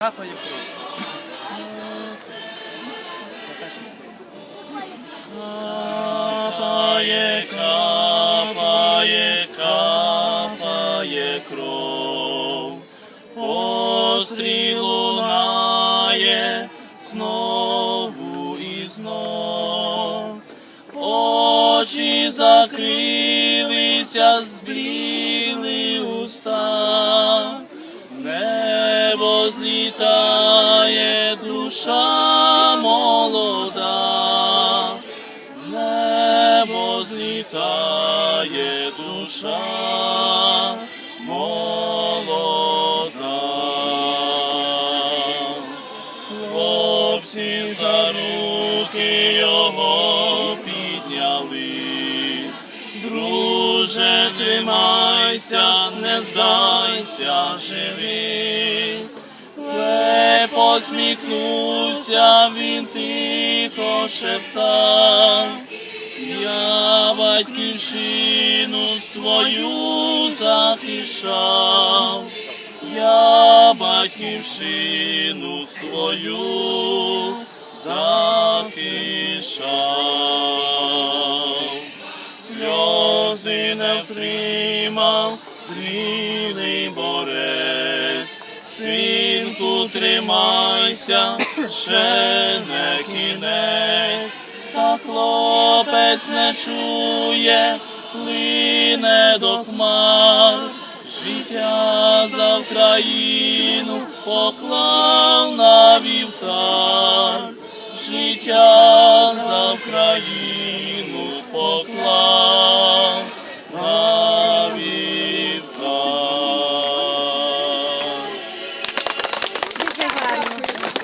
Капає кров. Капає, капає, капає кров. Постріл лунає знову і знов. Очі закрилися, збіли уста. Злітає душа молода, небо злітає душа молода. Хлопці за руки його підняли. Друже, тримайся, не здайся, живи. Не посміхнувся, він тихо шептав. Я батьківщину свою захищав, я батьківщину свою захищав сльози не втримав, борець, Синку, тримайся, ще не кінець, та хлопець не чує, плине до хмар, життя за Україну поклав на вівтар, життя за Україну поклав.